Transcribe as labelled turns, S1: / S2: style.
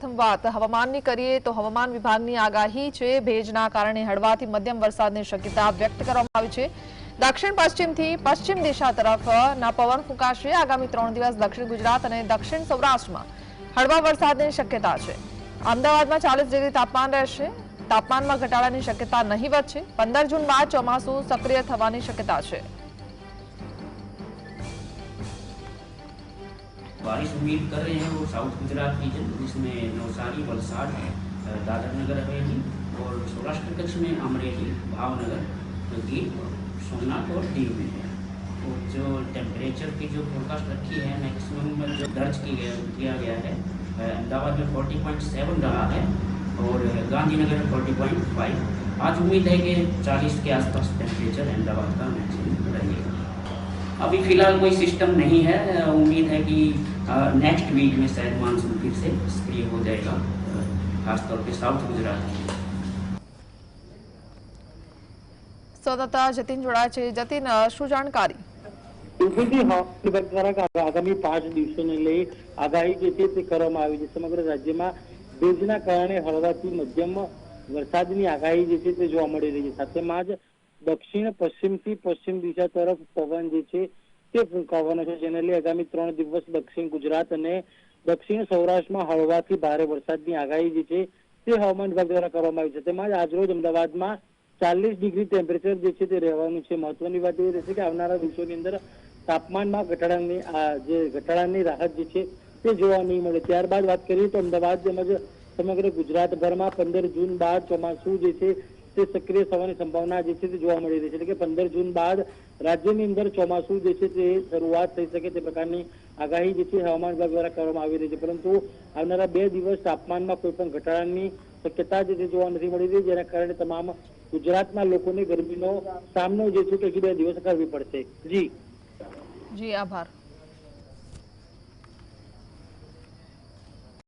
S1: પ્રથમ હવામાનની કરીએ તો હવામાન વિભાગની આગાહી છે, ભેજના કારણે હળવાથી મધ્યમ વરસાદની શક્યતા વ્યક્ત કરવામાં આવી છે. દક્ષિણ પશ્ચિમથી પશ્ચિમ દિશા તરફના પવન ફૂંકાશે. આગામી ત્રણ દિવસ દક્ષિણ ગુજરાત અને દક્ષિણ સૌરાષ્ટ્રમાં હળવા વરસાદની શક્યતા છે. અમદાવાદમાં ચાલીસ ડિગ્રી તાપમાન રહેશે. તાપમાનમાં ઘટાડાની શક્યતા નહીવત છે પંદર જૂન બાદ ચોમાસું સક્રિય થવાની શક્યતા છે.
S2: बारिश उम्मीद कर रहे हैं वो साउथ गुजरात रीजन जिसमें नवसारी, वलसाड दादर नगर हवेली और सौराष्ट्र कच्छ में अमरेली, भावनगर गीर सोमनाथ और दीव में है। और जो टेम्परेचर की जो फोरकास्ट रखी है मैक्सिमम जो दर्ज की गया, किया गया है अहमदाबाद में 40.7 रहा है, और गांधीनगर में 40.5 आज उम्मीद है कि 40 के आसपास टेम्परेचर अहमदाबाद का मैक्सिमम अभी फिलहाल कोई सिस्टम नहीं है अ, उम्मीद है कि नेक्स्ट वीक में शायद मानसून फिर से सक्रिय हो जाएगा अ, खासतौर पे साउथ गुजरात में
S1: સંવાદદાતા જતીન જોડાય છે જતીન અ, શું જાણકારી
S3: યુપીથી હવામાન વિભાગ દ્વારા આગામી પાંચ દિવસોને લઈ આગાહી જે છે તે કરવામાં આવી છે સમગ્ર રાજ્યમાં ભેજના કારણે હળવાથી મધ્યમ વરસાદની આગાહી જે છે તે જોવા મળી રહી છે સાથેમાં જ દક્ષિણ, પશ્ચિમથી પશ્ચિમ દિશા તરફ પવન જે છે તે ફૂંકાવાનો છે, જેને લઈ આગામી ત્રણ દિવસ દક્ષિણ ગુજરાત અને દક્ષિણ સૌરાષ્ટ્રમાં હળવાથી ભારે વરસાદની આગાહી જે છે તે હવામાન વિભાગ દ્વારા કરવામાં આવી છે. તેમાં આજરોજ અમદાવાદમાં ચાલીસ ડિગ્રી ટેમ્પરેચર જે છે તે રહેવાનું છે. મહત્વની વાત એ રહેશે કે આવનારા દિવસોની અંદર તાપમાનમાં ઘટાડાની, આ જે ઘટાડાની રાહત જે છે તે જોવા નહીં મળે. ત્યારબાદ વાત કરીએ તો અમદાવાદ તેમજ સમગ્ર ગુજરાતભરમાં પંદર જૂન બાદ ચોમાસું જે છે તે સક્રિય થવાની સંભાવના જે છે તે જોવા મળી રહી છે. એટલે કે પંદર જૂન બાદ રાજ્યની અંદર ચોમાસું જે છે તે શરૂઆત થઈ શકે તે પ્રકારની આગાહી જે છે હવામાન વિભાગ દ્વારા કરવામાં આવી રહી છે. પરંતુ આવનારા બે દિવસ તાપમાનમાં કોઈ પણ ઘટાડાની શક્યતા જે છે જોવા નથી મળી રહી. જેના કારણે તમામ ગુજરાતના લોકોને ગરમીનો સામનો જે છે તે હજુ બે દિવસ કરવી પડશે. જી.
S1: જી, આભાર.